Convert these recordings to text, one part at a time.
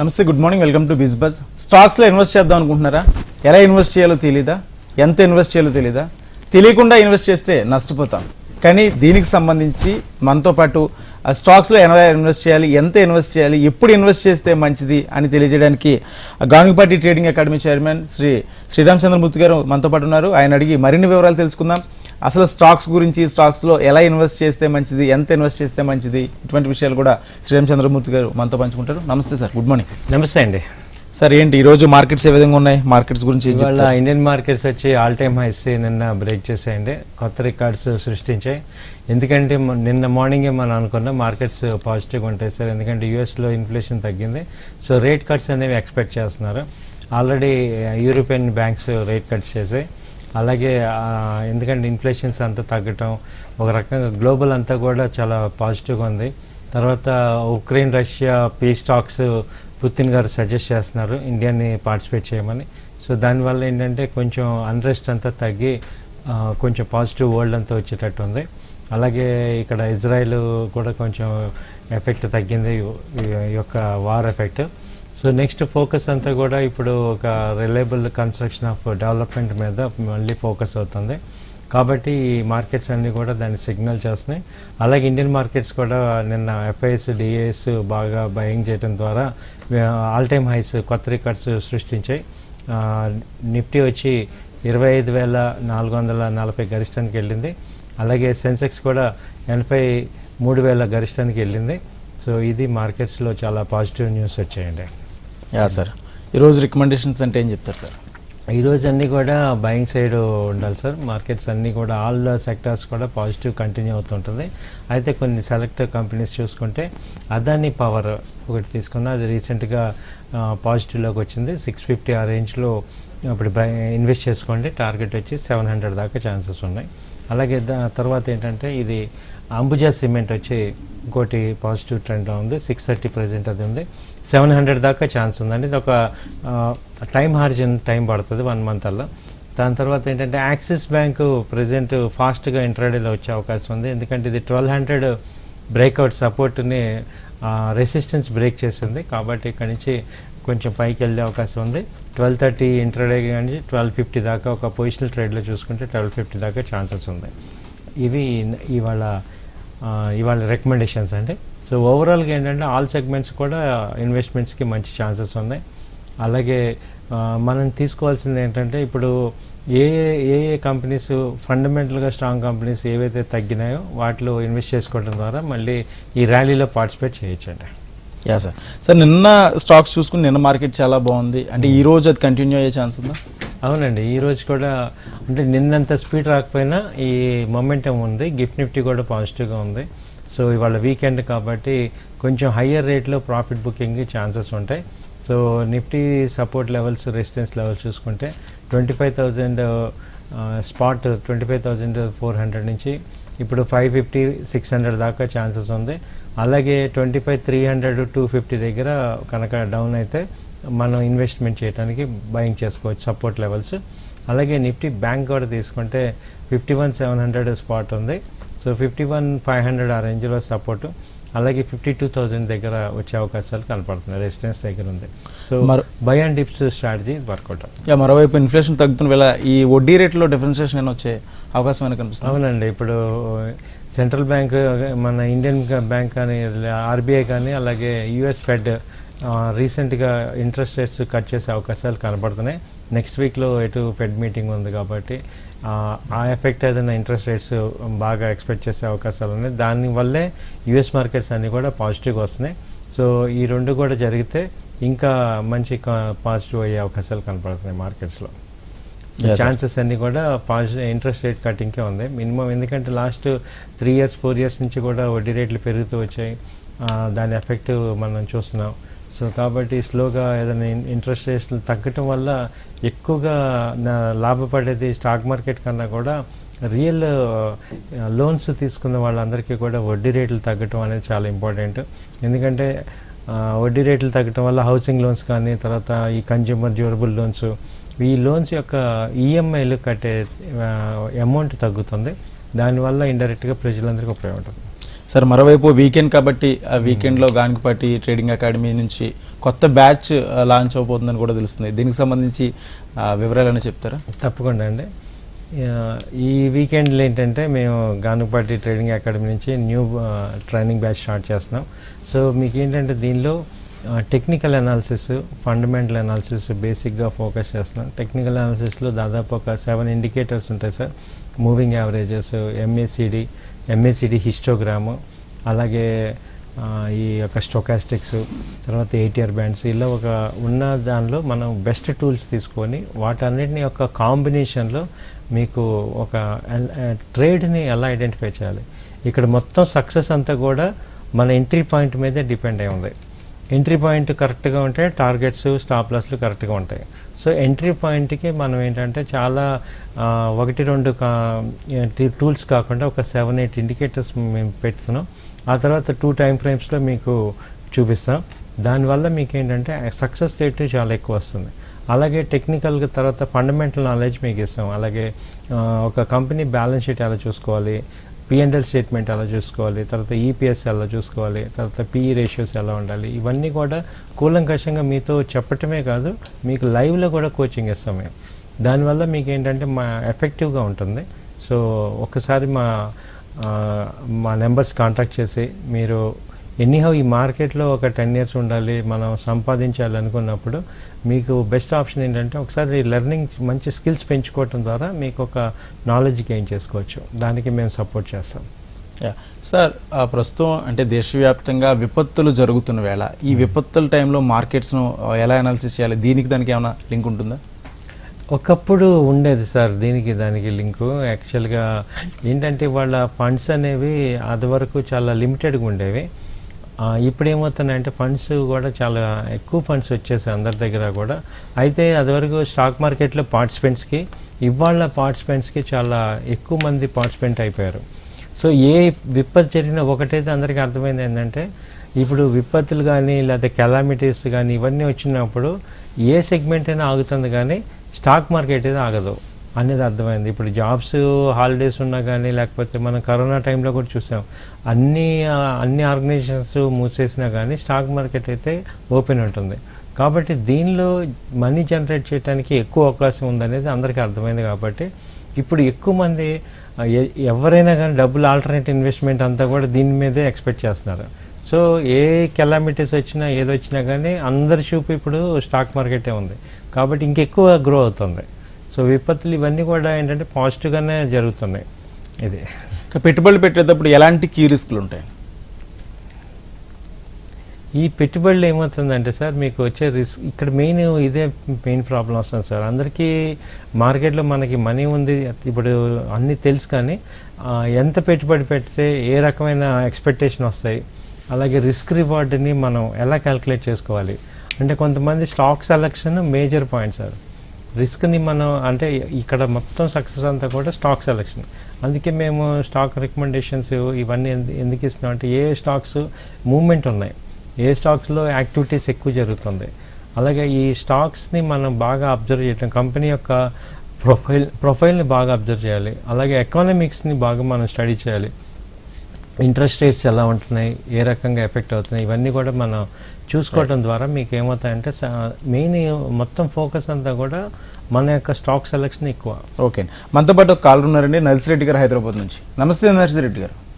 నమస్తే good morning welcome to Biz Buzz స్టాక్స్లో invest చేద్దాం అనుకుంటున్నారా? ఎలా ఇన్వెస్ట్ చేయాలో తెలీదా? ఎంత ఇన్వెస్ట్ చేయాలో తెలీదా? తెలియకుండా ఇన్వెస్ట్ చేస్తే నష్టపోతాం. కానీ దీనికి సంబంధించి మనతో పాటు ఆ స్టాక్స్లో ఎలా ఇన్వెస్ట్ చేయాలి ఎంత ఇన్వెస్ట్ చేయాలి ఎప్పుడు ఇన్వెస్ట్ చేస్తే మంచిది అని తెలియజేయడానికి Gangipati trading academy chairman Shri Sriram Chandramurthy గారు మనతో పాటు ఉన్నారు. ఆయన అడిగి మరిన్ని వివరాలు తెలుసుకుందాం. అసలు స్టాక్స్ గురించి స్టాక్స్లో ఎలా ఇన్వెస్ట్ చేస్తే మంచిది ఎంత ఇన్వెస్ట్ చేస్తే మంచిది ఇటువంటి విషయాలు కూడా శ్రీరామ్ చంద్రమూర్తి గారు మనతో పంచుకుంటారు. నమస్తే సార్ గుడ్ మార్నింగ్. నమస్తే అండి. సార్ ఏంటి ఈ రోజు మార్కెట్స్ ఏ విధంగా ఉన్నాయి? మార్కెట్స్ గురించి? ఇండియన్ మార్కెట్స్ వచ్చి ఆల్ టైమ్ హైస్ నిన్న బ్రేక్ చేసాయండి కొత్త రికార్డ్స్ సృష్టించాయి. ఎందుకంటే నిన్న మార్నింగే మనం అనుకున్నాం మార్కెట్స్ పాజిటివ్గా ఉంటాయి సార్. ఎందుకంటే యూఎస్లో ఇన్ఫ్లేషన్ తగ్గింది. సో రేట్ కట్స్ అనేవి ఎక్స్పెక్ట్ చేస్తున్నారు. Already European banks rate cuts చేసాయి అలాగే ఎందుకంటే ఇన్ఫ్లేషన్స్ అంతా తగ్గటం ఒక రకంగా గ్లోబల్ అంతా కూడా చాలా పాజిటివ్గా ఉంది. తర్వాత ఉక్రెయిన్ రష్యా పీ స్టాక్స్ పుతిన్ గారు సజెస్ట్ చేస్తున్నారు ఇండియాని పార్టిసిపేట్ చేయమని. సో దానివల్ల ఏంటంటే కొంచెం అన్రెస్ట్ అంతా తగ్గి కొంచెం పాజిటివ్ వరల్డ్ అంతా వచ్చేటట్టు ఉంది. అలాగే ఇక్కడ ఇజ్రాయెల్ కూడా కొంచెం ఎఫెక్ట్ తగ్గింది ఈ యొక్క war effect so next focus అంతా కూడా ఇప్పుడు ఒక రిలయబుల్ కన్స్ట్రక్షన్ ఆఫ్ డెవలప్మెంట్ మీద మళ్ళీ ఫోకస్ అవుతుంది. కాబట్టి ఈ మార్కెట్స్ అన్నీ కూడా దాన్ని సిగ్నల్ చేస్తున్నాయి. అలాగే ఇండియన్ మార్కెట్స్ కూడా నిన్న ఎఫ్ఐఎస్ డిఏఎస్ బాగా బయింగ్ చేయడం ద్వారా ఆల్ టైమ్ హైస్ కొత్త రికార్డ్స్ సృష్టించాయి. నిఫ్టీ వచ్చి ఇరవై ఐదు వేల నాలుగు వందల నలభై గరిష్టానికి వెళ్ళింది. అలాగే సెన్సెక్స్ కూడా ఎనభై మూడు వేల గరిష్టానికి వెళ్ళింది. సో ఇది మార్కెట్స్లో చాలా పాజిటివ్ న్యూస్ వచ్చాయండి. Yeah sir. ఈరోజు రికమెండేషన్స్ అంటే ఏం చెప్తారు సార్? ఈరోజు అన్నీ కూడా బయింగ్ సైడ్ ఉండాలి సార్. మార్కెట్స్ అన్నీ కూడా ఆల్ సెక్టార్స్ కూడా పాజిటివ్ కంటిన్యూ అవుతుంటుంది. అయితే కొన్ని సెలెక్ట్ కంపెనీస్ చూసుకుంటే అదాని పవర్ ఒకటి తీసుకున్నా అది రీసెంట్గా పాజిటివ్లోకి వచ్చింది. సిక్స్ ఫిఫ్టీ ఆ రేంజ్లో ఇప్పుడు బై ఇన్వెస్ట్ చేసుకోండి. టార్గెట్ వచ్చి సెవెన్ హండ్రెడ్ దాకా ఛాన్సెస్ ఉన్నాయి. అలాగే దా తర్వాత ఏంటంటే ఇది అంబుజా సిమెంట్ వచ్చి ఇంకోటి పాజిటివ్ ట్రెండ్లో ఉంది. సిక్స్ థర్టీ ప్రజెంట్ అది ఉంది. సెవెన్ హండ్రెడ్ దాకా ఛాన్స్ ఉందండి. ఇది ఒక టైం హార్జిన్ టైం పడుతుంది వన్ మంత్ అలా. దాని తర్వాత ఏంటంటే యాక్సిస్ బ్యాంకు ప్రజెంట్ ఫాస్ట్గా ఇంట్రాడేలో వచ్చే అవకాశం ఉంది. ఎందుకంటే ఇది ట్వెల్వ్ హండ్రెడ్ బ్రేక్అవుట్ సపోర్ట్ని రెసిస్టెన్స్ బ్రేక్ చేసింది. కాబట్టి ఇక్కడ నుంచి కొంచెం పైకి వెళ్ళే అవకాశం ఉంది. ట్వెల్వ్ థర్టీ ఇంట్రాడే కానీ ట్వెల్వ్ ఫిఫ్టీ దాకా ఒక పొజిషనల్ ట్రేడ్లో చూసుకుంటే ట్వెల్వ్ ఫిఫ్టీ దాకా ఛాన్సెస్ ఉంది. ఇవి ఇవాళ ఇవాళ రికమెండేషన్స్ అండి. సో ఓవరాల్గా ఏంటంటే ఆల్ సెగ్మెంట్స్ కూడా ఇన్వెస్ట్మెంట్స్కి మంచి ఛాన్సెస్ ఉన్నాయి. అలాగే మనం తీసుకోవాల్సింది ఏంటంటే ఇప్పుడు ఏ ఏ- ఏ ఏ కంపెనీస్ ఫండమెంటల్గా స్ట్రాంగ్ కంపెనీస్ ఏవైతే తగ్గినాయో వాటిలో ఇన్వెస్ట్ చేసుకోవడం ద్వారా మళ్ళీ ఈ ర్యాలీలో పార్టిసిపేట్ చేయొచ్చండి. Yeah sir. సార్ నిన్న స్టాక్స్ చూసుకుని నిన్న మార్కెట్ చాలా బాగుంది. అంటే ఈ రోజు అది కంటిన్యూ అయ్యే ఛాన్స్ ఉందా? అవునండి. ఈ రోజు కూడా అంటే నిన్నంత స్పీడ్ రాకపోయినా ఈ మొమెంటం ఉంది. గిఫ్ట్ నిఫ్టీ కూడా పాజిటివ్గా ఉంది. సో ఇవాళ వీకెండ్ కాబట్టి కొంచెం హయ్యర్ రేట్లో ప్రాఫిట్ బుకింగ్ ఛాన్సెస్ ఉంటాయి. So Nifty support levels resistance levels చూసుకుంటే twenty five thousand spot twenty five thousand four hundred నుంచి ఇప్పుడు ఫైవ్ ఫిఫ్టీ సిక్స్ హండ్రెడ్ దాకా ఛాన్సెస్ ఉంది. అలాగే twenty five three hundred two fifty దగ్గర కనుక డౌన్ అయితే మనం ఇన్వెస్ట్మెంట్ చేయడానికి బయింగ్ చేసుకోవచ్చు సపోర్ట్ లెవెల్స్ అలాగే నిఫ్టీ బ్యాంక్ కూడా తీసుకుంటే fifty one seven hundred spot ఉంది. So fifty one five hundred ఆ రేంజ్లో సపోర్ట్. అలాగే ఫిఫ్టీ టూ థౌజండ్ దగ్గర వచ్చే అవకాశాలు కనపడుతున్నాయి. రెసిడెన్స్ దగ్గర ఉంది. So buy and dips strategy workout మరోవైపు ఇన్ఫ్లేషన్ తగ్గుతున్న వేళ ఈ వడ్డీ రేట్లో డిఫరెన్షియేషన్ ఏమైనా వచ్చే అవకాశం ఏమైనా కనిపిస్తుంది? అవునండి. ఇప్పుడు సెంట్రల్ బ్యాంక్ మన ఇండియన్ బ్యాంక్ కానీ ఆర్బీఐ కానీ అలాగే యుఎస్ ఫెడ్ రీసెంట్గా ఇంట్రెస్ట్ రేట్స్ కట్ చేసే అవకాశాలు కనపడుతున్నాయి. నెక్స్ట్ వీక్లో ఎటు ఫెడ్ మీటింగ్ ఉంది కాబట్టి ఆ, ఎఫెక్ట్ ఏదైనా ఇంట్రెస్ట్ రేట్స్ బాగా ఎక్స్పెక్ట్ చేసే అవకాశాలు ఉన్నాయి. దానివల్లే యుఎస్ మార్కెట్స్ అన్నీ కూడా పాజిటివ్గా వస్తున్నాయి. సో ఈ రెండు కూడా జరిగితే ఇంకా మంచి పాజిటివ్ అయ్యే అవకాశాలు కనపడుతున్నాయి మార్కెట్స్లో. ఛాన్సెస్ అన్ని కూడా పాజిటివ్ ఇంట్రెస్ట్ రేట్ కటింగ్కే ఉంది మినిమం ఎందుకంటే last three years four years నుంచి కూడా వడ్డీ రేట్లు పెరుగుతూ వచ్చాయి. దాని ఎఫెక్ట్ మనం చూస్తున్నాం. సో కాబట్టి స్లోగా ఏదైనా ఇంట్రెస్ట్ రేట్లు తగ్గటం వల్ల ఎక్కువగా నా- లాభపడేది స్టాక్ మార్కెట్ కన్నా కూడా రియల్ లోన్స్ తీసుకున్న వాళ్ళందరికీ కూడా వడ్డీ రేట్లు తగ్గటం అనేది చాలా ఇంపార్టెంట్. ఎందుకంటే వడ్డీ రేట్లు తగ్గటం వల్ల హౌసింగ్ లోన్స్ కానీ తర్వాత ఈ కన్జ్యూమర్ డ్యూరబుల్ లోన్స్ ఈ లోన్స్ యొక్క ఈఎంఐలు కట్టే అమౌంట్ తగ్గుతుంది. దానివల్ల ఇండైరెక్ట్గా ప్రజలందరికీ ఉపయోగపడుతుంది. సార్ మరోవైపు వీకెండ్ కాబట్టి ఆ వీకెండ్లో గానికపాటి ట్రేడింగ్ అకాడమీ నుంచి కొత్త బ్యాచ్ లాంచ్ అవబోతుందని కూడా తెలుస్తుంది. దీనికి సంబంధించి వివరాలను చెప్తారా? తప్పకుండా అండి. ఈ వీకెండ్లో ఏంటంటే మేము గానుపాటి ట్రేడింగ్ అకాడమీ నుంచి న్యూ ట్రైనింగ్ బ్యాచ్ స్టార్ట్ చేస్తున్నాం. సో మీకు ఏంటంటే దీనిలో టెక్నికల్ అనాలిసిస్ ఫండమెంటల్ అనాలిసిస్ బేసిక్గా ఫోకస్ చేస్తున్నాం. టెక్నికల్ అనాలిసిస్లో దాదాపు ఒక సెవెన్ ఇండికేటర్స్ ఉంటాయి sir. Moving averages MACD MACD histogram అలాగే ఈ యొక్క స్టొకాస్టిక్స్ తర్వాత ఏటీఆర్ బ్యాండ్స్ ఇలా ఒక ఉన్న దానిలో మనం బెస్ట్ టూల్స్ తీసుకొని వాటన్నిటిని యొక్క కాంబినేషన్లో మీకు ఒక ట్రేడ్ని ఎలా ఐడెంటిఫై చేయాలి. ఇక్కడ మొత్తం సక్సెస్ అంతా కూడా మన ఎంట్రీ పాయింట్ మీదే డిపెండ్ అయి ఉంది. ఎంట్రీ పాయింట్ కరెక్ట్గా ఉంటే టార్గెట్స్ స్టాప్ లాస్లు కరెక్ట్గా ఉంటాయి. సో ఎంట్రీ పాయింట్కి మనం ఏంటంటే చాలా ఒకటి రెండు టూల్స్ కాకుండా ఒక సెవెన్ ఎయిట్ ఇండికేటర్స్ మేము పెడుతున్నాం ఆ తర్వాత టూ టైం ఫ్రేమ్స్లో మీకు చూపిస్తాం. దానివల్ల మీకు ఏంటంటే సక్సెస్ రేట్ చాలా ఎక్కువ వస్తుంది. అలాగే టెక్నికల్గా తర్వాత ఫండమెంటల్ నాలెడ్జ్ మీకు ఇస్తాం. అలాగే ఒక కంపెనీ బ్యాలెన్స్ షీట్ ఎలా చూసుకోవాలి పిఎన్ఎల్ స్టేట్మెంట్ ఎలా చూసుకోవాలి తర్వాత ఈపీఎస్ ఎలా చూసుకోవాలి తర్వాత పిఈ రేషియోస్ ఎలా ఉండాలి ఇవన్నీ కూడా కూలంకషంగా మీతో చెప్పటమే కాదు మీకు లైవ్లో కూడా కోచింగ్ ఇస్తాం మేము. దానివల్ల మీకు ఏంటంటే మా ఎఫెక్టివ్గా ఉంటుంది. సో ఒకసారి మా మా నెంబర్స్ కాంటాక్ట్ చేసి మీరు ఎనీహౌ ఈ మార్కెట్లో ఒక టెన్ ఇయర్స్ ఉండాలి మనం సంపాదించాలి అనుకున్నప్పుడు మీకు బెస్ట్ ఆప్షన్ ఏంటంటే ఒకసారి లెర్నింగ్ మంచి స్కిల్స్ పెంచుకోవటం ద్వారా మీకు ఒక నాలెడ్జ్ గెయిన్ చేసుకోవచ్చు. దానికి మేము సపోర్ట్ చేస్తాం. సార్ ప్రస్తుతం అంటే దేశవ్యాప్తంగా విపత్తులు జరుగుతున్న వేళ ఈ విపత్తుల టైంలో మార్కెట్స్ను ఎలా అనాలిసిస్ చేయాలి? దీనికి దానికి ఏమైనా లింక్ ఉంటుందా? ఒకప్పుడు ఉండేది సార్ దీనికి దానికి లింకు. యాక్చువల్గా ఏంటంటే వాళ్ళ ఫండ్స్ అనేవి అది వరకు చాలా లిమిటెడ్గా ఉండేవి. ఇప్పుడు ఏమవుతున్నాయంటే ఫండ్స్ కూడా చాలా ఎక్కువ ఫండ్స్ వచ్చేసాయి అందరి దగ్గర కూడా. అయితే అదివరకు స్టాక్ మార్కెట్లో పార్టిసిపెంట్స్కి ఇవాళ పార్టిసిపెంట్స్కి చాలా ఎక్కువ మంది పార్టిసిపెంట్ అయిపోయారు. సో ఏ విపత్తు జరిగినా ఒకటైతే అందరికీ అర్థమైంది ఏంటంటే ఇప్పుడు విపత్తులు కానీ లేకపోతే కెలామిటీస్ కానీ ఇవన్నీ వచ్చినప్పుడు ఏ సెగ్మెంట్ అయినా ఆగుతుంది కానీ స్టాక్ మార్కెట్ అయితే ఆగదు. అనేది అర్థమైంది. ఇప్పుడు జాబ్స్ హాలిడేస్ ఉన్నా కానీ లేకపోతే మనం కరోనా టైంలో కూడా చూసాం. అన్ని అన్ని ఆర్గనైజేషన్స్ మూసేసినా కానీ స్టాక్ మార్కెట్ అయితే ఓపెన్ ఉంటుంది. కాబట్టి దీనిలో మనీ జనరేట్ చేయడానికి ఎక్కువ అవకాశం ఉందనేది అందరికీ అర్థమైంది కాబట్టి ఇప్పుడు ఎక్కువ మంది ఎ- ఎవరైనా కానీ డబ్బులు ఆల్టర్నేట్ ఇన్వెస్ట్మెంట్ అంతా కూడా దీని మీదే ఎక్స్పెక్ట్ చేస్తున్నారు. సో ఏ కెలామిటీస్ వచ్చినా ఏదొచ్చినా కానీ అందరి చూపు ఇప్పుడు స్టాక్ మార్కెటే ఉంది. కాబట్టి ఇంకెక్కువ గ్రో అవుతుంది. సో విపత్తులు ఇవన్నీ కూడా ఏంటంటే పాజిటివ్గానే జరుగుతున్నాయి. ఇది. పెట్టుబడులు పెట్టేటప్పుడు ఎలాంటి కీ రిస్క్లు ఉంటాయి? ఈ పెట్టుబడులు ఏమవుతుందంటే సార్ మీకు వచ్చే రిస్క్ ఇక్కడ మెయిన్ ఇదే మెయిన్ ప్రాబ్లం వస్తుంది సార్. అందరికీ మార్కెట్లో మనకి మనీ ఉంది ఇప్పుడు అన్నీ తెలుసు కానీ ఎంత పెట్టుబడి పెడితే ఏ రకమైన ఎక్స్పెక్టేషన్ వస్తాయి అలాగే రిస్క్ రివార్డ్ని మనం ఎలా క్యాలిక్యులేట్ చేసుకోవాలి? అంటే కొంతమంది stock selection major point sir. రిస్క్ని మనం అంటే ఇక్కడ మొత్తం సక్సెస్ అంతా కూడా స్టాక్ సెలెక్షన్. అందుకే మేము స్టాక్ రికమెండేషన్స్ ఇవన్నీ ఎందుకు ఇస్తున్నాం అంటే ఏ స్టాక్స్ మూమెంట్ ఉన్నాయి ఏ స్టాక్స్లో యాక్టివిటీస్ ఎక్కువ జరుగుతుంది. అలాగే ఈ స్టాక్స్ని మనం బాగా అబ్జర్వ్ చేయటం కంపెనీ యొక్క ప్రొఫైల్ ప్రొఫైల్ని బాగా అబ్జర్వ్ చేయాలి. అలాగే ఎకనామిక్స్ని బాగా మనం స్టడీ చేయాలి. ఇంట్రెస్ట్ రేట్స్ ఎలా ఉంటున్నాయి ఏ రకంగా ఎఫెక్ట్ అవుతున్నాయి ఇవన్నీ కూడా మనం చూసుకోవడం ద్వారా మీకు ఏమవుతాయంటే మెయిన్ మొత్తం ఫోకస్ అంతా కూడా మన యొక్క స్టాక్ సెలెక్షన్ ఎక్కువ. ఓకే. మనతో పాటు ఒక కాలర్ ఉన్నారండి నర్సిరెడ్డి గారు హైదరాబాద్ నుంచి. నమస్తే నర్సిరెడ్డి గారు.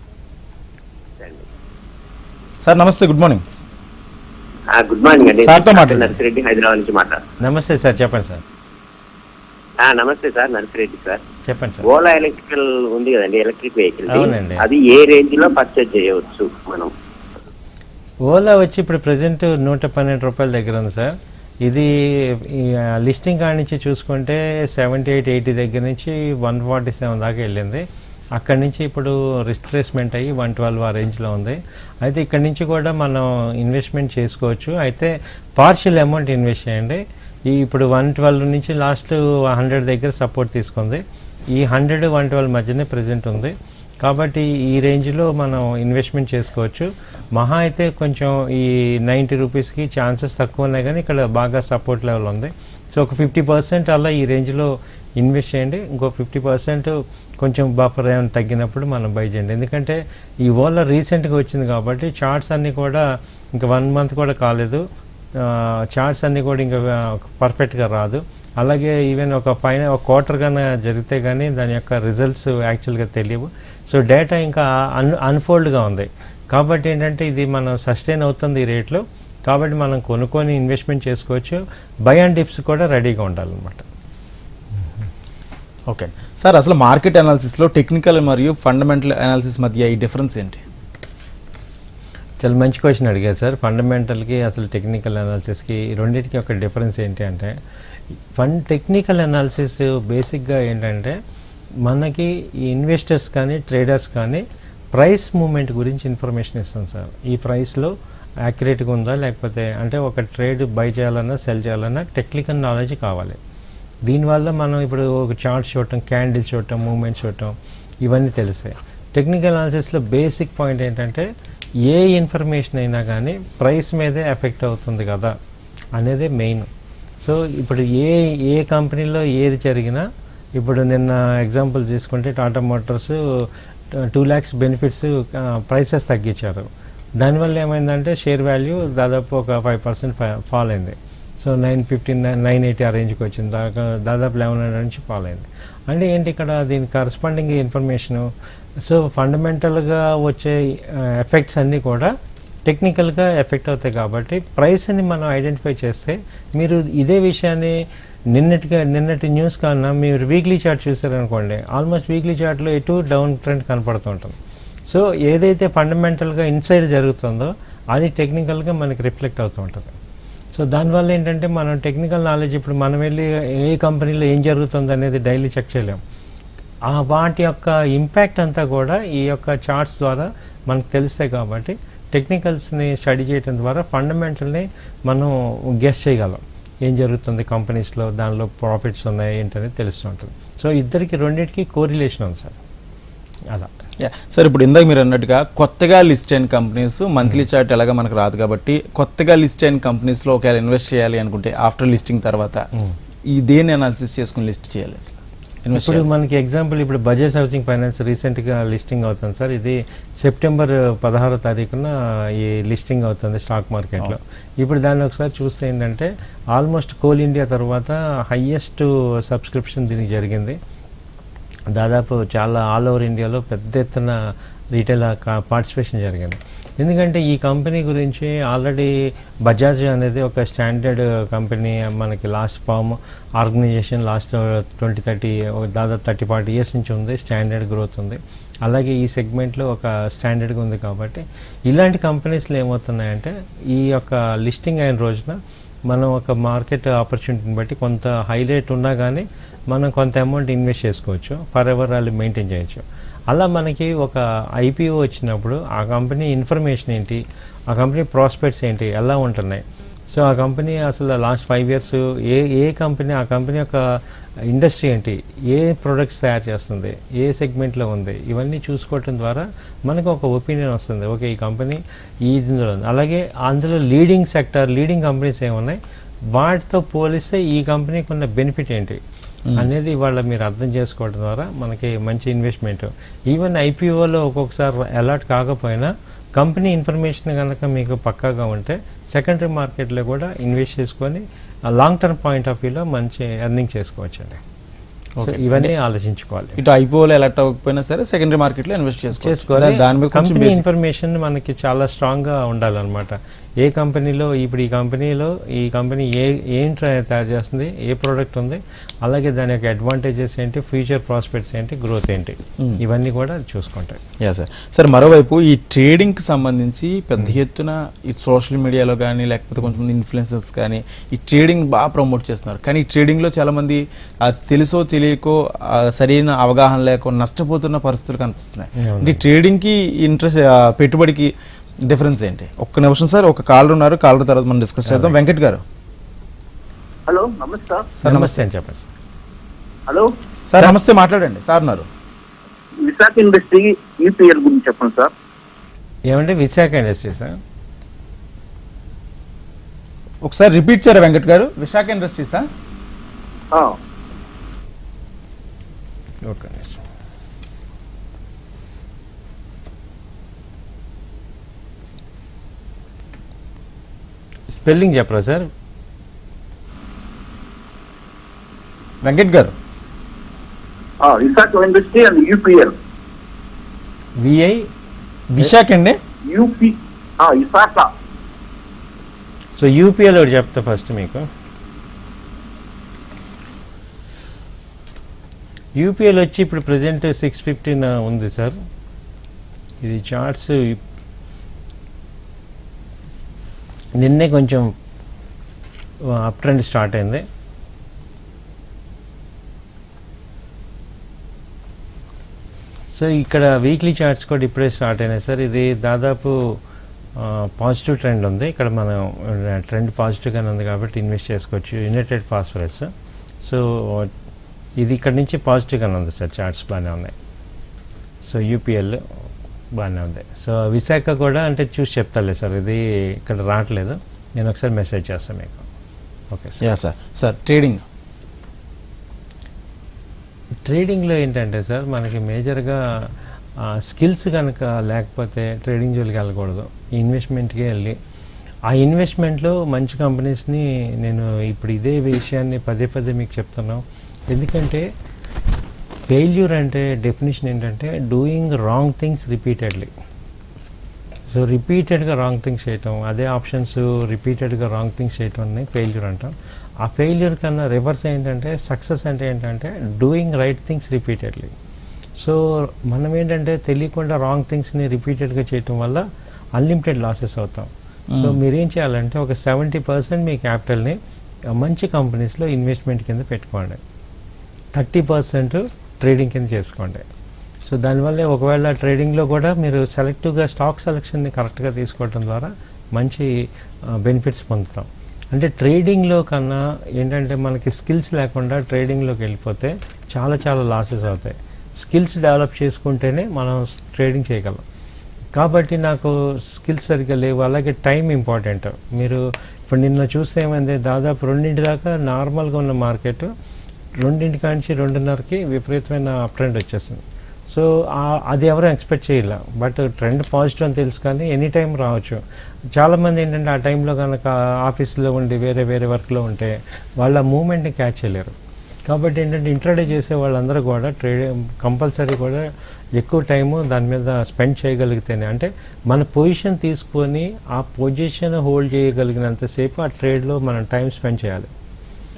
సార్ నమస్తే గుడ్ మార్నింగ్. ఆ, గుడ్ మార్నింగ్ అండి. సార్తో మాట్లాడండి. నర్సిరెడ్డి హైదరాబాద్ నుంచి మాట్లాడు నమస్తే సార్ చెప్పండి సార్. నమస్తే సార్ నర్సిరెడ్డి సార్. చెప్పండి సార్. ఓలా ఎలక్ట్రికల్ ఉంది కదండి ఎలక్ట్రిక్ వెహికల్. అవునండి. అది ఏ రేంజ్లో పర్చేజ్ చేయవచ్చు మనం? ఓలా వచ్చి ఇప్పుడు ప్రజెంట్ నూట పన్నెండు రూపాయల దగ్గర ఉంది సార్. ఇది లిస్టింగ్ కాడి నుంచి చూసుకుంటే సెవెంటీ ఎయిట్ ఎయిటీ దగ్గర నుంచి వన్ ఫార్టీ సెవెన్ దాకా వెళ్ళింది. అక్కడి నుంచి ఇప్పుడు రిస్ట్రేస్మెంట్ అయ్యి వన్ ట్వెల్వ్ ఆ రేంజ్లో ఉంది. అయితే ఇక్కడి నుంచి కూడా మనం ఇన్వెస్ట్మెంట్ చేసుకోవచ్చు. అయితే పార్షియల్ అమౌంట్ ఇన్వెస్ట్ చేయండి. ఈ ఇప్పుడు వన్ ట్వెల్వ్ నుంచి లాస్ట్ హండ్రెడ్ దగ్గర సపోర్ట్ తీసుకుంది. ఈ హండ్రెడ్ వన్ ట్వెల్వ్ మధ్యనే ప్రజెంట్ ఉంది. కాబట్టి ఈ రేంజ్లో మనం ఇన్వెస్ట్మెంట్ చేసుకోవచ్చు. మహా అయితే కొంచెం ఈ నైంటీ రూపీస్కి ఛాన్సెస్ తక్కువ ఉన్నాయి కానీ ఇక్కడ బాగా సపోర్ట్ లెవెల్ ఉంది. సో ఒక ఫిఫ్టీ పర్సెంట్ అలా ఈ రేంజ్లో ఇన్వెస్ట్ చేయండి. ఇంకో ఫిఫ్టీ పర్సెంట్ కొంచెం బఫర్ ఏమైనా తగ్గినప్పుడు మనం బై చేయండి. ఎందుకంటే ఈ ఓలా రీసెంట్గా వచ్చింది కాబట్టి చార్ట్స్ అన్నీ కూడా ఇంకా వన్ మంత్ కూడా కాలేదు. చార్ట్స్ అన్నీ కూడా ఇంకా పర్ఫెక్ట్గా రాదు. అలాగే ఈవెన్ ఒక పైన ఒక క్వార్టర్ కన్నా జరిగితే కానీ దాని యొక్క రిజల్ట్స్ యాక్చువల్గా తెలియవు. సో డేటా ఇంకా అన్ అన్ఫోల్డ్గా ఉంది. కాబట్టి ఏంటంటే ఇది మనం సస్టైన్ అవుతుంది ఈ రేట్లో కాబట్టి మనం కొనుక్కొని ఇన్వెస్ట్మెంట్ చేసుకోవచ్చు. బై అండ్ డిప్స్ కూడా రెడీగా ఉండాలన్నమాట. ఓకే. సార్ అసలు మార్కెట్ అనాలిసిస్లో టెక్నికల్ మరియు ఫండమెంటల్ అనాలిసిస్ మధ్య ఈ డిఫరెన్స్ ఏంటి? చాలా మంచి క్వశ్చన్ అడిగారు సార్. ఫండమెంటల్కి అసలు టెక్నికల్ అనాలిసిస్కి రెండింటికి ఒక డిఫరెన్స్ ఏంటి అంటే ఫండ్ టెక్నికల్ అనాలిసిస్ బేసిక్గా ఏంటంటే మనకి ఈ ఇన్వెస్టర్స్ కానీ ట్రేడర్స్ కానీ ప్రైస్ మూమెంట్ గురించి ఇన్ఫర్మేషన్ ఇస్తాం సార్. ఈ ప్రైస్లో యాక్యురేట్గా ఉందా లేకపోతే అంటే ఒక ట్రేడ్ బై చేయాలన్నా సెల్ చేయాలన్నా టెక్నికల్ నాలెడ్జ్ కావాలి. దీనివల్ల మనం ఇప్పుడు ఒక చార్ట్ చూడటం క్యాండిల్ చూడటం మూమెంట్ చూడటం ఇవన్నీ తెలిసాయి. టెక్నికల్ అనాలిసిస్లో బేసిక్ పాయింట్ ఏంటంటే ఏ ఇన్ఫర్మేషన్ అయినా కానీ ప్రైస్ మీదే ఎఫెక్ట్ అవుతుంది కదా అనేది మెయిన్. సో ఇప్పుడు ఏ ఏ కంపెనీలో ఏది జరిగినా ఇప్పుడు నిన్న ఎగ్జాంపుల్ తీసుకుంటే Tata motors two lakhs benefits prices తగ్గించారు. దానివల్ల ఏమైందంటే షేర్ వాల్యూ దాదాపు ఒక ఫైవ్ పర్సెంట్ ఫాల్ అయింది. So nine fifteen nine eighty ఆ రేంజ్కి వచ్చింది. దాకా దాదాపు లెవెన్ హండ్రెడ్ నుంచి ఫాల్ అయింది. అంటే ఏంటి ఇక్కడ దీని కరస్పాండింగ్ ఇన్ఫర్మేషను? సో ఫండమెంటల్గా వచ్చే ఎఫెక్ట్స్ అన్నీ కూడా టెక్నికల్గా ఎఫెక్ట్ అవుతాయి కాబట్టి ప్రైస్ని మనం ఐడెంటిఫై చేస్తే మీరు ఇదే విషయాన్ని నిన్నటిగా నిన్నటి న్యూస్ కన్నా మీరు వీక్లీ చార్ట్ చూసారనుకోండి ఆల్మోస్ట్ వీక్లీ చార్ట్లో ఎటు డౌన్ ట్రెండ్ కనపడుతూ సో ఏదైతే ఫండమెంటల్గా ఇన్సైడ్ జరుగుతుందో అది టెక్నికల్గా మనకి రిఫ్లెక్ట్ అవుతూ ఉంటుంది. సో దానివల్ల ఏంటంటే మనం టెక్నికల్ నాలెడ్జ్ ఇప్పుడు మనం వెళ్ళి ఏ కంపెనీలో ఏం జరుగుతుంది అనేది డైలీ చెక్ చేయలేం. ఆ వాటి యొక్క ఇంపాక్ట్ అంతా కూడా ఈ యొక్క చార్ట్స్ ద్వారా మనకు తెలుస్తాయి కాబట్టి టెక్నికల్స్ని స్టడీ చేయడం ద్వారా ఫండమెంటల్ని మనం గెస్ చేయగలం. ఏం జరుగుతుంది కంపెనీస్లో దానిలో ప్రాఫిట్స్ ఉన్నాయి ఏంటనేది తెలుస్తుంటుంది సో ఇద్దరికి రెండింటికి కోరిలేషన్ ఉంది సార్. అలా. యా, సార్ ఇప్పుడు ఇందాక మీరు అన్నట్టుగా కొత్తగా లిస్ట్ అయిన కంపెనీస్ మంత్లీ చార్ట్ ఎలాగా మనకు రాదు కాబట్టి కొత్తగా లిస్ట్ అయిన కంపెనీస్లో ఒకవేళ ఇన్వెస్ట్ చేయాలి అనుకుంటే ఆఫ్టర్ లిస్టింగ్ తర్వాత ఈ దేన్ని అనాలిసిస్ చేసుకుని లిస్ట్ చేయాలి అసలు. ఇప్పుడు మనకి ఎగ్జాంపుల్ ఇప్పుడు బజాజ్ హౌసింగ్ ఫైనాన్స్ రీసెంట్గా లిస్టింగ్ అవుతుంది సార్ ఇది సెప్టెంబర్ పదహారో తారీఖున ఈ లిస్టింగ్ అవుతుంది స్టాక్ మార్కెట్లో ఇప్పుడు దాన్ని ఒకసారి చూస్తే ఏంటంటే ఆల్మోస్ట్ కోల్ ఇండియా తర్వాత హయ్యెస్ట్ సబ్స్క్రిప్షన్ దీనికి జరిగింది. దాదాపు చాలా ఆల్ ఓవర్ ఇండియాలో పెద్ద ఎత్తున రీటైల్ పార్టిసిపేషన్ జరిగింది. ఎందుకంటే ఈ కంపెనీ గురించి ఆల్రెడీ బజాజ్ అనేది ఒక స్టాండర్డ్ కంపెనీ మనకి last firm organisation last twenty thirty దాదాపు థర్టీ ఫార్టీ ఇయర్స్ నుంచి ఉంది స్టాండర్డ్ గ్రోత్ ఉంది. అలాగే ఈ సెగ్మెంట్లో ఒక స్టాండర్డ్గా ఉంది కాబట్టి ఇలాంటి కంపెనీస్లో ఏమవుతున్నాయంటే ఈ యొక్క లిస్టింగ్ అయిన రోజున మనం ఒక మార్కెట్ ఆపర్చునిటీని బట్టి కొంత హైలైట్ ఉన్నా కానీ మనం కొంత అమౌంట్ ఇన్వెస్ట్ చేసుకోవచ్చు ఫర్ ఎవర్ వాళ్ళు మెయింటైన్ చేయొచ్చు. అలా మనకి ఒక ఐపీఓ వచ్చినప్పుడు ఆ కంపెనీ ఇన్ఫర్మేషన్ ఏంటి ఆ కంపెనీ ప్రాస్పెక్ట్స్ ఏంటి ఎలా ఉంటున్నాయి. సో ఆ కంపెనీ అసలు లాస్ట్ ఫైవ్ ఇయర్స్ ఏ ఏ కంపెనీ ఆ కంపెనీ యొక్క ఇండస్ట్రీ ఏంటి ఏ ప్రొడక్ట్స్ తయారు చేస్తుంది ఏ సెగ్మెంట్లో ఉంది ఇవన్నీ చూసుకోవటం ద్వారా మనకు ఒక ఒపీనియన్ వస్తుంది. ఓకే ఈ కంపెనీ ఈ ఇందులో ఉంది. అలాగే అందులో లీడింగ్ సెక్టర్ లీడింగ్ కంపెనీస్ ఏమున్నాయి వాటితో పోలిస్తే ఈ కంపెనీకి ఉన్న బెనిఫిట్ ఏంటి? అనేది ఇవాళ మీరు అర్థం చేసుకోవడం ద్వారా మనకి మంచి ఇన్వెస్ట్మెంట్ ఈవెన్ ఐపీఓలో ఒక్కొక్కసారి అలాట్ కాకపోయినా కంపెనీ ఇన్ఫర్మేషన్ కనుక మీకు పక్కాగా ఉంటే సెకండరీ మార్కెట్లో కూడా ఇన్వెస్ట్ చేసుకొని లాంగ్ టర్మ్ పాయింట్ ఆఫ్ వ్యూలో మంచి ఎర్నింగ్ చేసుకోవచ్చండి. ఇవన్నీ ఆలోచించుకోవాలి. ఇటు ఐపీఓలో ఎలక్ట్ అవ్వకపోయినా సరే సెకండరీ మార్కెట్లో ఇన్వెస్ట్ చేసుకోవాలి దాని మీద కంపెనీ ఇన్ఫర్మేషన్ మనకి చాలా స్ట్రాంగ్గా ఉండాలన్నమాట. ఏ కంపెనీలో ఇప్పుడు ఈ కంపెనీలో ఈ కంపెనీ ఏ ఏం ట్రై- తయారు చేస్తుంది ఏ ప్రోడక్ట్ ఉంది అలాగే దాని యొక్క అడ్వాంటేజెస్ ఏంటి ఫ్యూచర్ ప్రాస్పెక్ట్స్ ఏంటి గ్రోత్ ఏంటి. ఇవన్నీ కూడా చూసుకుంటాయి యా సార్ సార్ మరోవైపు ఈ ట్రేడింగ్కి సంబంధించి పెద్ద ఎత్తున ఈ సోషల్ మీడియాలో కానీ లేకపోతే కొంతమంది ఇన్ఫ్లుయెన్సర్స్ కానీ ఈ ట్రేడింగ్ బాగా ప్రమోట్ చేస్తున్నారు కానీ ఈ ట్రేడింగ్లో చాలామంది తెలుసో తెలియకో సరైన అవగాహన లేక నష్టపోతున్న పరిస్థితులు కనిపిస్తున్నాయి. అంటే ట్రేడింగ్కి ఇంట్రెస్ట్ పెట్టుబడికి డిఫరెన్స్ ఏంటి? ఒక్క నిమిషం సార్ ఒక కాలర్ ఉన్నారు కాలర్ తర్వాత మనం డిస్కస్ చేద్దాం. వెంకట్ గారు. హలో నమస్తే సార్. సార్ నమస్తే అని చెప్పండి. హలో. సార్ నమస్తే మాట్లాడండి. సార్ ఉన్నారు. విశాఖ ఇండస్ట్రీ ఈపీఎల్ గురించి చెప్పండి సార్. ఏమంటే విశాఖ ఇండస్ట్రీస్ ఒకసారి రిపీట్ చేయరా వెంకట్ గారు? విశాఖ ఇండస్ట్రీసా ఆ, ఓకే నిమిషం. స్పెల్లింగ్ చెప్పరా సార్? వెంకట్ గారు. ఆ, విశాఖ ఇండస్ట్రీ అండ్ యూపీఎల్ విఐ విశాఖ అండి? యూపీ ఆ, విశాఖ. సో యూపీఎల్ ఒకటి చెప్తా ఫస్ట్ మీకు. యూపీఎల్ వచ్చి ఇప్పుడు ప్రజెంట్ సిక్స్ ఫిఫ్టీన్ ఉంది సార్. ఇది చార్ట్స్ నిన్నే కొంచెం అప్ ట్రెండ్ స్టార్ట్ అయింది. సో ఇక్కడ వీక్లీ చార్ట్స్ కూడా ఇప్పుడే స్టార్ట్ అయినాయి. సార్ ఇది దాదాపు పాజిటివ్ ట్రెండ్ ఉంది. ఇక్కడ మనం ట్రెండ్ పాజిటివ్గానే ఉంది కాబట్టి ఇన్వెస్ట్ చేసుకోవచ్చు. United phosphorus. సో ఇది ఇక్కడ నుంచి పాజిటివ్గానే ఉంది సార్ చార్ట్స్ బాగానే ఉన్నాయి. సో యూపీఎల్ బాగానే ఉంది. సో విశాఖ కూడా అంటే చూసి చెప్తాలే సార్ ఇది ఇక్కడ రావట్లేదు. నేను ఒకసారి మెసేజ్ చేస్తాను మీకు. Okay sir. Yeah sir. Sir trading ట్రేడింగ్లో ఏంటంటే సార్ మనకి మేజర్గా స్కిల్స్ కనుక లేకపోతే ట్రేడింగ్ జోలికి వెళ్ళకూడదు. ఇన్వెస్ట్మెంట్కి వెళ్ళి. ఆ ఇన్వెస్ట్మెంట్లో మంచి కంపెనీస్ని నేను ఇప్పుడు ఇదే విషయాన్ని పదే పదే మీకు చెప్తున్నాను ఎందుకంటే ఫెయిల్యూర్ అంటే డెఫినేషన్ ఏంటంటే doing wrong things repeatedly so రిపీటెడ్గా రాంగ్ థింగ్స్ చేయటం అదే ఆప్షన్స్ రిపీటెడ్గా రాంగ్ థింగ్స్ చేయటం అని ఫెయిల్యూర్ అంటాం. ఆ ఫెయిల్యూర్ కన్నా రివర్స్ ఏంటంటే సక్సెస్ అంటే ఏంటంటే doing right things repeatedly so మనం ఏంటంటే తెలియకుండా రాంగ్ థింగ్స్ని రిపీటెడ్గా చేయటం వల్ల అన్లిమిటెడ్ లాసెస్ అవుతాం. సో మీరేం చేయాలంటే ఒక సెవెంటీ పర్సెంట్ మీ క్యాపిటల్ని మంచి కంపెనీస్లో ఇన్వెస్ట్మెంట్ కింద పెట్టుకోండి. థర్టీ పర్సెంట్ ట్రేడింగ్ కింద చేసుకోండి. సో దానివల్ల ఒకవేళ ట్రేడింగ్లో కూడా మీరు సెలెక్టివ్గా స్టాక్ సెలెక్షన్ని కరెక్ట్గా తీసుకోవడం ద్వారా మంచి బెనిఫిట్స్ పొందుతాం. అంటే ట్రేడింగ్లో కన్నా ఏంటంటే మనకి స్కిల్స్ లేకుండా ట్రేడింగ్లోకి వెళ్ళిపోతే చాలా చాలా లాసెస్ అవుతాయి. స్కిల్స్ డెవలప్ చేసుకుంటేనే మనం ట్రేడింగ్ చేయగలం. కాబట్టి నాకు స్కిల్స్ సరిగ్గా లేవు. అలాగే టైం ఇంపార్టెంట్. మీరు ఇప్పుడు నిన్న చూస్తే ఏమైంది? దాదాపు రెండింటి దాకా నార్మల్గా ఉన్న మార్కెట్ రెండింటి కాంచి రెండున్నరకి విపరీతమైన అప్ ట్రెండ్ వచ్చేసింది. సో అది ఎవరు ఎక్స్పెక్ట్ చేయలే. బట్ ట్రెండ్ పాజిటివ్ అని తెలుసు కానీ ఎనీ టైం రావచ్చు. చాలామంది ఏంటంటే ఆ టైంలో కనుక ఆఫీస్లో ఉండి వేరే వేరే వర్క్లో ఉంటే వాళ్ళ మూమెంట్ని క్యాచ్ చేయలేరు. కాబట్టి ఏంటంటే ఇంట్రడే చేసే వాళ్ళందరూ కూడా ట్రేడ్ కంపల్సరీ కూడా ఎక్కువ టైము దాని మీద స్పెండ్ చేయగలిగితేనే అంటే మన పొజిషన్ తీసుకొని ఆ పొజిషన్ హోల్డ్ చేయగలిగినంతసేపు ఆ ట్రేడ్లో మనం టైం స్పెండ్ చేయాలి.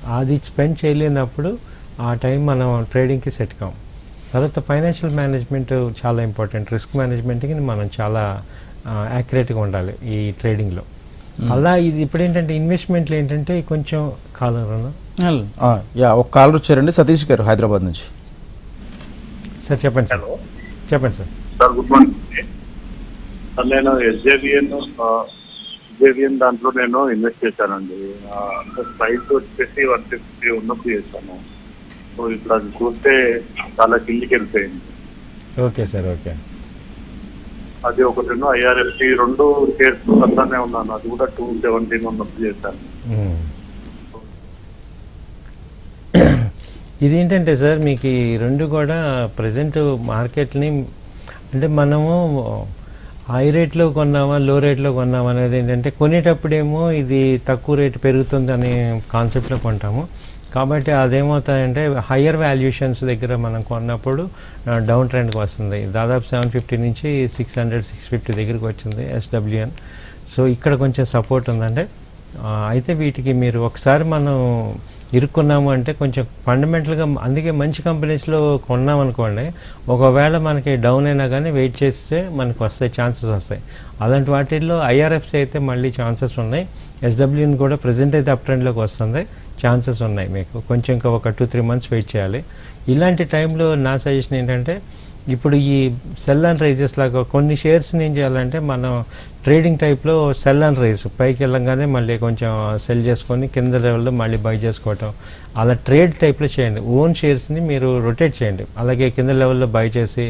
అది స్పెండ్ చేయలేనప్పుడు ఆ టైం మనం ట్రేడింగ్కి సెట్ కాం. తర్వాత ఫైనాన్షియల్ మేనేజ్మెంట్ చాలా ఇంపార్టెంట్. రిస్క్ మేనేజ్మెంట్కి మనం చాలా యాక్యురేట్గా ఉండాలి ఈ ట్రేడింగ్లో. అలా ఇది ఇప్పుడు ఏంటంటే ఇన్వెస్ట్మెంట్లు ఏంటంటే కొంచెం కాలం ఆ, యా ఒక కాలర్ వచ్చారండి. సతీష్ గారు హైదరాబాద్ నుంచి. సార్ చెప్పండి సార్. చెప్పండి sir. Sir good morning. Sir నేను ఎస్జేవిఎన్ ఎస్జేవిఎన్ దాంట్లో నేను ఇన్వెస్ట్ చేశానండి. ప్రైస్ వచ్చేసి వన్ ఫిఫ్టీ ఉన్నప్పుడు చేశాను. సో ఇప్పుడు అది చూస్తే చాలా కిందికి వెళ్ళిపోయింది. Okay sir okay. అది ఒకటి ఐఆర్ఎఫ్సి రెండు షేర్స్ అట్లానే ఉన్నాను. అది కూడా టూ సెవెంటీన్ ఉన్నప్పుడు చేశాను. ఇది ఏంటంటే సార్ మీకు ఈ రెండు కూడా ప్రజెంట్ మార్కెట్ని అంటే మనము హై రేట్లో కొన్నామా లో రేట్లో కొన్నామా అనేది ఏంటంటే కొనేటప్పుడేమో ఇది తక్కువ రేటు పెరుగుతుంది అనే కాన్సెప్ట్లో కొంటాము. కాబట్టి అదేమవుతుందంటే హయ్యర్ వాల్యుయేషన్స్ దగ్గర మనం కొన్నప్పుడు డౌన్ ట్రెండ్కి వస్తుంది. దాదాపు సెవెన్ ఫిఫ్టీ నుంచి సిక్స్ హండ్రెడ్ సిక్స్ ఫిఫ్టీ దగ్గరికి వచ్చింది ఎస్డబ్ల్యూఎన్ సో ఇక్కడ కొంచెం సపోర్ట్ ఉందంటే అయితే వీటికి మీరు ఒకసారి మనం ఇరుక్కున్నాము అంటే కొంచెం ఫండమెంటల్గా అందుకే మంచి కంపెనీస్లో కొన్నాం అనుకోండి ఒకవేళ మనకి డౌన్ అయినా కానీ వెయిట్ చేస్తే మనకు వస్తాయి ఛాన్సెస్ వస్తాయి. అలాంటి వాటిల్లో ఐఆర్ఎఫ్సీ అయితే మళ్ళీ ఛాన్సెస్ ఉన్నాయి. ఎస్డబ్ల్యూని కూడా ప్రజెంట్ అయితే అప్ ట్రెండ్లోకి వస్తుంది. ఛాన్సెస్ ఉన్నాయి మీకు. కొంచెం ఇంకా ఒక టూ త్రీ మంత్స్ వెయిట్ చేయాలి. ఇలాంటి టైంలో నా సజెషన్ ఏంటంటే ఇప్పుడు ఈ సెల్ అండ్ రైజెస్ లాగా కొన్ని షేర్స్ని ఏం చేయాలంటే మనం ట్రేడింగ్ టైప్లో సెల్ అండ్ రైజ్ పైకి వెళ్ళంగానే మళ్ళీ కొంచెం సెల్ చేసుకొని కింద లెవెల్లో మళ్ళీ బై చేసుకోవటం. అలా ట్రేడ్ టైప్లో చేయండి. ఓన్ షేర్స్ని మీరు రొటేట్ చేయండి. అలాగే కింద లెవెల్లో బై చేసి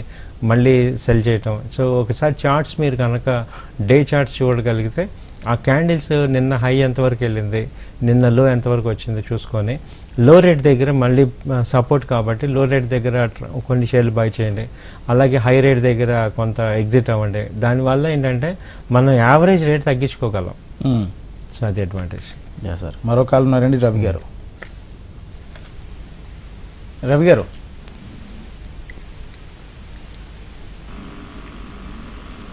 మళ్ళీ సెల్ చేయటం. సో ఒకసారి చార్ట్స్ మీరు కనుక డే చార్ట్స్ చూడగలిగితే ఆ క్యాండిల్స్ నిన్న హై ఎంతవరకు వెళ్ళింది నిన్న లో ఎంతవరకు వచ్చింది చూసుకొని లో రేట్ దగ్గర మళ్ళీ సపోర్ట్ కాబట్టి లో రేట్ దగ్గర కొన్ని షేర్లు బై చేయండి. అలాగే హై రేట్ దగ్గర కొంత ఎగ్జిట్ అవ్వండి. దానివల్ల ఏంటంటే మనం యావరేజ్ రేట్ తగ్గించుకోగలం. సో అది అడ్వాంటేజ్ యా సార్ మరో కాల్ ఉన్నారండి రవి గారు. రవి గారు.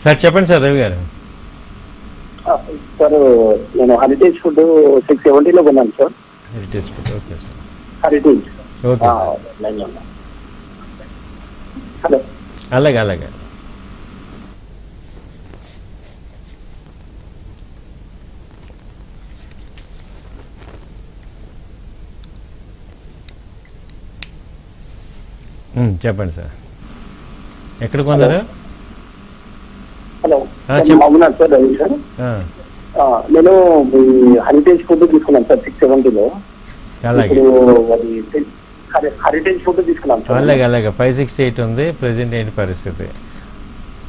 సార్ చెప్పండి సార్ రవి గారు. సార్ నేను హెరిటేజ్ ఫుడ్ సిక్స్ సెవెంటీలో కొన్నాను sir heritage food okay sir heritage okay. Hello అలాగే అలాగే. చెప్పండి సార్ ఎక్కడ కొన్నారు హలో నేను ఈ హెరిటేజ్ ఫుడ్ తీసుకున్నాను సార్ సిక్స్ సెవెంటీలో అలాగే. ఇప్పుడు అది హెరి- హెరిటేజ్ ఫుడ్ తీసుకున్నాను సార్. అలాగే అలాగే. ఫైవ్ సిక్స్టీ ఎయిట్ ఉంది ప్రజెంట్ ఏంటి పరిస్థితి.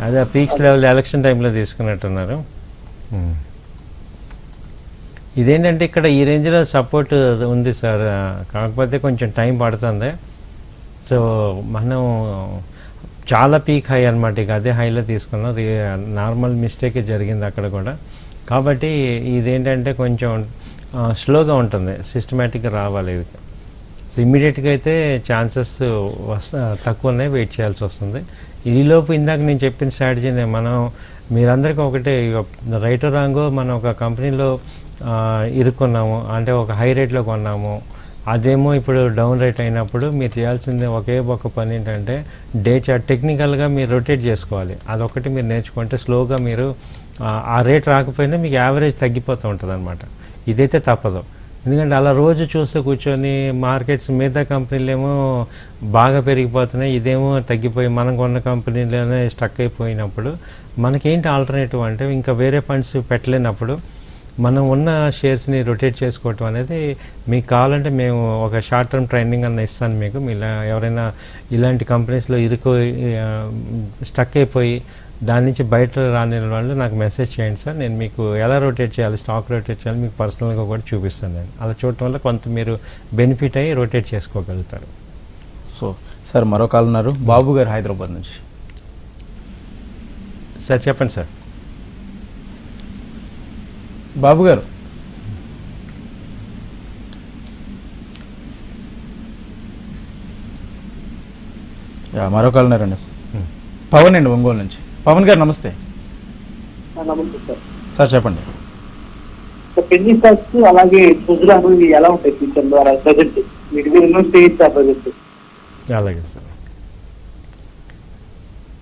అదే పీక్స్ లెవెల్ ఎలక్షన్ టైంలో తీసుకున్నట్టున్నారు. ఇదేంటంటే ఇక్కడ ఈ రేంజ్లో సపోర్ట్ ఉంది సార్. కాకపోతే కొంచెం టైం పడుతుంది. సో మనం చాలా పీక్ హై అనమాట ఇక అదే హైలో తీసుకున్నాం. నార్మల్ మిస్టేక్ జరిగింది అక్కడ కూడా. కాబట్టి ఇదేంటంటే కొంచెం స్లోగా ఉంటుంది. సిస్టమేటిక్గా రావాలి ఇది. సో ఇమ్మీడియట్గా అయితే ఛాన్సెస్ వస్తా తక్కువ ఉన్నాయి వెయిట్ చేయాల్సి వస్తుంది. ఈలోపు ఇందాక నేను చెప్పిన స్ట్రాటజీనే మనం మీరందరికీ ఒకటే రైట్ రాంగో మనం ఒక కంపెనీలో ఇరుక్కున్నాము. అంటే ఒక హై రేట్లో కొన్నాము. అదేమో ఇప్పుడు డౌన్ రేట్ అయినప్పుడు మీరు చేయాల్సింది ఒకే ఒక పని ఏంటంటే డే చార్ట్ టెక్నికల్గా మీరు రొటేట్ చేసుకోవాలి. అదొకటి మీరు నేర్చుకుంటే స్లోగా మీరు ఆ, రేట్ రాకపోయినా మీకు యావరేజ్ తగ్గిపోతూ ఉంటుంది అనమాట ఇదైతే తప్పదు. ఎందుకంటే అలా రోజు చూస్తూ కూర్చొని మార్కెట్స్ మిగతా కంపెనీలు ఏమో బాగా పెరిగిపోతున్నాయి ఇదేమో తగ్గిపోయి మనం కొన్న కంపెనీలోనే స్టక్ అయిపోయినప్పుడు మనకేంటి ఆల్టర్నేటివ్ అంటే ఇంకా వేరే ఫండ్స్ పెట్టలేనప్పుడు మనం ఉన్న షేర్స్ని రొటేట్ చేసుకోవటం అనేది మీకు కావాలంటే మేము ఒక షార్ట్ టర్మ్ ట్రైనింగ్ అన్న ఇస్తాను మీకు. మీ ఇలా ఎవరైనా ఇలాంటి కంపెనీస్లో ఇరుకు స్టక్ అయిపోయి దాని నుంచి బయట రాని వాళ్ళు నాకు మెసేజ్ చేయండి సార్. నేను మీకు ఎలా రొటేట్ చేయాలి స్టాక్ రొటేట్ చేయాలి మీకు పర్సనల్గా కూడా చూపిస్తాను నేను. అలా చూడటం వల్ల కొంత మీరు బెనిఫిట్ అయ్యి రొటేట్ చేసుకోగలుగుతారు. సో సార్ మరో కాల్ ఉన్నారు. బాబు గారు హైదరాబాద్ నుంచి. సార్ చెప్పండి సార్. బాబు గారు. మరో కాల్ ఉన్నారండి. పవన్ అండి ఒంగోలు నుంచి. పవన్ గారు నమస్తే. సార్. చెప్పండి. పెన్నీ స్టాక్స్ అలాగే ఎలా ఉంటాయి ఫ్యూచర్ ద్వారా ప్రజెంట్? వీటి మీద ఇన్వెస్ట్ చేయొచ్చా ప్రజెంట్. అలాగే సార్.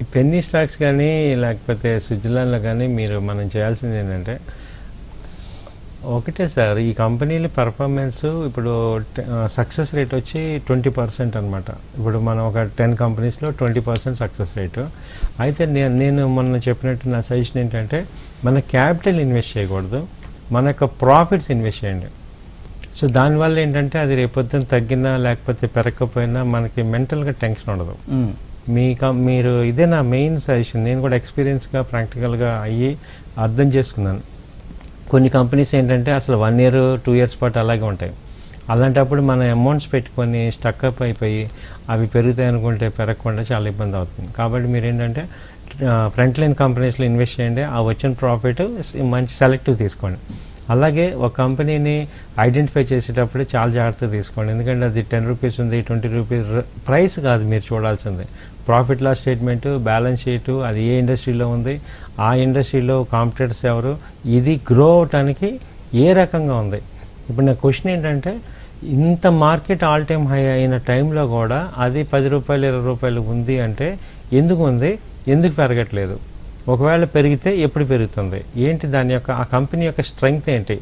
ఈ పెన్నీ స్టాక్స్ కానీ లేకపోతే స్విట్జర్లాండ్లో కానీ మీరు మనం చేయాల్సింది ఏంటంటే ఒకటే సార్ ఈ కంపెనీల పర్ఫార్మెన్స్ ఇప్పుడు సక్సెస్ రేట్ వచ్చి ట్వంటీ పర్సెంట్ అనమాట ఇప్పుడు మనం ఒక టెన్ కంపెనీస్లో ట్వంటీ పర్సెంట్ సక్సెస్ రేటు అయితే నేను నేను మొన్న చెప్పినట్టు నా సజెషన్ ఏంటంటే మన క్యాపిటల్ ఇన్వెస్ట్ చేయకూడదు మన యొక్క ప్రాఫిట్స్ ఇన్వెస్ట్ చేయండి. సో దానివల్ల ఏంటంటే అది రేపొద్దున తగ్గినా లేకపోతే పెరగకపోయినా మనకి మెంటల్గా టెన్షన్ ఉండదు. మీ కం- మీరు ఇదే నా మెయిన్ సజెషన్ నేను కూడా ఎక్స్పీరియన్స్గా ప్రాక్టికల్గా అయ్యి అర్థం చేసుకున్నాను. కొన్ని కంపెనీస్ ఏంటంటే అసలు వన్ ఇయర్ టూ ఇయర్స్ పాటు అలాగే ఉంటాయి. అలాంటప్పుడు మన అమౌంట్స్ పెట్టుకొని స్టక్అప్ అయిపోయి అవి పెరుగుతాయి అనుకుంటే పెరగకుండా చాలా ఇబ్బంది అవుతుంది. కాబట్టి మీరు ఏంటంటే ఫ్రంట్ లైన్ కంపెనీస్లో ఇన్వెస్ట్ చేయండి ఆ వచ్చిన ప్రాఫిట్ మంచి సెలెక్టివ్ తీసుకోండి. అలాగే ఒక కంపెనీని ఐడెంటిఫై చేసేటప్పుడు చాలా జాగ్రత్తగా తీసుకోండి. ఎందుకంటే అది టెన్ రూపీస్ ఉంది ట్వంటీ రూపీస్ ప్రైస్ కాదు మీరు చూడాల్సింది. Profit loss statement balance sheet అది ఏ ఇండస్ట్రీలో ఉంది ఆ ఇండస్ట్రీలో కాంపిటేటర్స్ ఎవరు ఇది గ్రో అవటానికి ఏ రకంగా ఉంది? ఇప్పుడు నా క్వశ్చన్ ఏంటంటే ఇంత మార్కెట్ ఆల్ టైమ్ హై అయిన టైంలో కూడా అది పది రూపాయలు ఇరవై రూపాయలు ఉంది అంటే ఎందుకు ఉంది? ఎందుకు పెరగట్లేదు? ఒకవేళ పెరిగితే ఎప్పుడు పెరుగుతుంది? ఏంటి దాని యొక్క ఆ కంపెనీ యొక్క స్ట్రెంగ్త్ ఏంటి?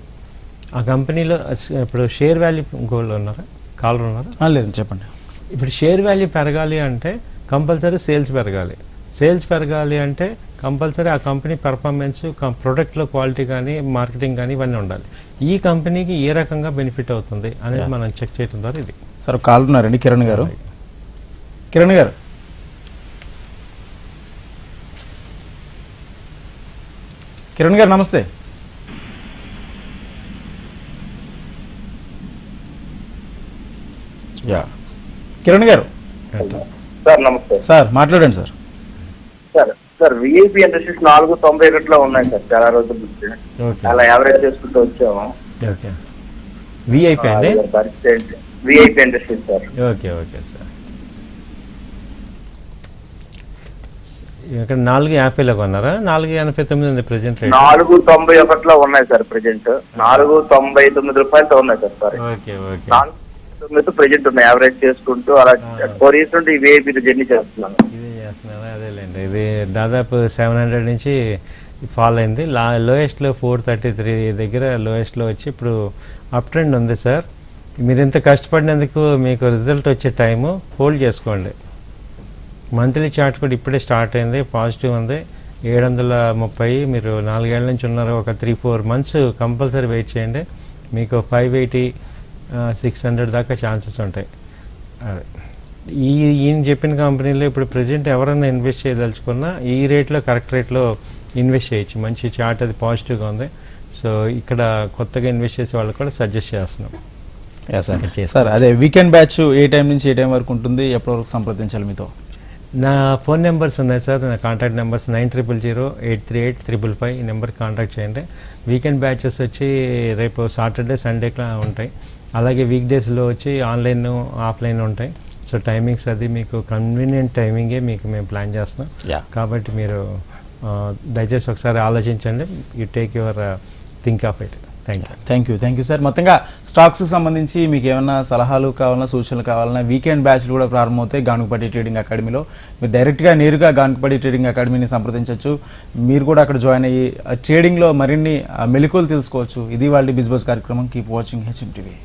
ఆ కంపెనీలో ఇప్పుడు షేర్ వాల్యూ గోల్డ్ ఉన్నారా? కాలర్ ఉన్నారా? లేదు చెప్పండి. ఇప్పుడు షేర్ వాల్యూ పెరగాలి అంటే కంపల్సరీ సేల్స్ పెరగాలి. సేల్స్ పెరగాలి అంటే కంపల్సరీ ఆ కంపెనీ పెర్ఫార్మెన్స్ ప్రొడక్ట్లో క్వాలిటీ కానీ మార్కెటింగ్ కానీ ఇవన్నీ ఉండాలి. ఈ కంపెనీకి ఏ రకంగా బెనిఫిట్ అవుతుంది అనేది మనం చెక్ చేయడం ద్వారా ఇది. సార్ కాల్ ఉన్నారండి కిరణ్ గారు. కిరణ్ గారు. కిరణ్ గారు నమస్తే. యా. కిరణ్ గారు. సార్ నమస్తే. సార్ మాట్లాడండి sir. Sir sir VIP industries నాలుగు తొంభై ఒకటిలో ఉన్నాయి సార్ చాలా రోజుల నుంచి. అలా యావరేజ్ చేసుకుంటూ వచ్చాము. ఓకే. విఐపి అండి? VIP industries sir. Okay okay sir. ఇక్కడ నాలుగు యాభైలో కొన్నారా? నాలుగు ఎనభై తొమ్మిది ఉంది ప్రజెంట్ నాలుగు తొంభై ఒకటిలో ఉన్నాయి సార్ ప్రెజెంట్. నాలుగు తొంభై తొమ్మిది రూపాయలతో ఉన్నాయి సార్ సారీ. Okay okay. తొమ్మిది ప్రెజెంట్ ఉన్నాయి యావరేజ్ చేసుకుంటూ అలా ఫోర్ ఇయర్స్ నుండి విఐపి జర్నీ చేస్తున్నాను ఇదే చేస్తున్నారా అదేలేండి. ఇది దాదాపు సెవెన్ హండ్రెడ్ నుంచి ఫాల్ అయింది. లా లోయెస్ట్లో ఫోర్ థర్టీ త్రీ దగ్గర లోయెస్ట్లో వచ్చి ఇప్పుడు అప్ ట్రెండ్ ఉంది సార్ మీరు ఇంత కష్టపడినందుకు మీకు రిజల్ట్ వచ్చే టైము హోల్డ్ చేసుకోండి. మంత్లీ చార్ట్ కూడా ఇప్పుడే స్టార్ట్ అయింది పాజిటివ్ ఉంది. ఏడు వందల ముప్పై మీరు నాలుగేళ్ళ నుంచి ఉన్నారు ఒక three four months compulsory wait చేయండి. మీకు ఫైవ్ ఎయిటీ సిక్స్ హండ్రెడ్ దాకా ఛాన్సెస్ ఉంటాయి. అదే. ఈ ఈయన చెప్పిన కంపెనీలో ఇప్పుడు ప్రజెంట్ ఎవరైనా ఇన్వెస్ట్ చేయదలుచుకున్నా ఈ రేట్లో కరెక్ట్ రేట్లో ఇన్వెస్ట్ చేయొచ్చు. మంచి చార్ట్ అది పాజిటివ్గా ఉంది. సో ఇక్కడ కొత్తగా ఇన్వెస్ట్ చేసే వాళ్ళకి కూడా సజెస్ట్ చేస్తున్నాం. సార్. సార్ అదే వీకెండ్ బ్యాచ్ ఏ టైం నుంచి ఏ టైం వరకు ఉంటుంది? ఎప్పటి వరకు సంప్రదించాలి మీతో? నా ఫోన్ నెంబర్స్ ఉన్నాయి సార్ నా contact numbers nine triple zero eight three eight triple five ఈ నెంబర్కి కాంటాక్ట్ చేయండి. వీకెండ్ బ్యాచెస్ వచ్చి రేపు సాటర్డే సండేకి ఉంటాయి. అలాగే వీక్ డేస్లో వచ్చి ఆన్లైన్ ఆఫ్లైన్ ఉంటాయి. సో టైమింగ్స్ అది మీకు కన్వీనియంట్ టైమింగే మీకు మేము ప్లాన్ చేస్తున్నాం. కాబట్టి మీరు దయచేసి ఒకసారి ఆలోచించండి. You take your think of it. Thank you. Thank you thank you sir. మొత్తంగా స్టాక్స్ సంబంధించి మీకు ఏమైనా సలహాలు కావాలన్నా సూచనలు కావాలన్నా వీకెండ్ బ్యాచ్లు కూడా ప్రారంభమవుతాయి గానుగుపట్టి ట్రేడింగ్ అకాడమీలో. మీరు డైరెక్ట్గా నేరుగా గానుగుపట్టి ట్రేడింగ్ అకాడమీని సంప్రదించవచ్చు. మీరు కూడా అక్కడ జాయిన్ అయ్యి ట్రేడింగ్లో మరిన్ని మెలకువలు తెలుసుకోవచ్చు. ఇది వాళ్ళ బిజినెస్ కార్యక్రమం. Keep watching HM TV.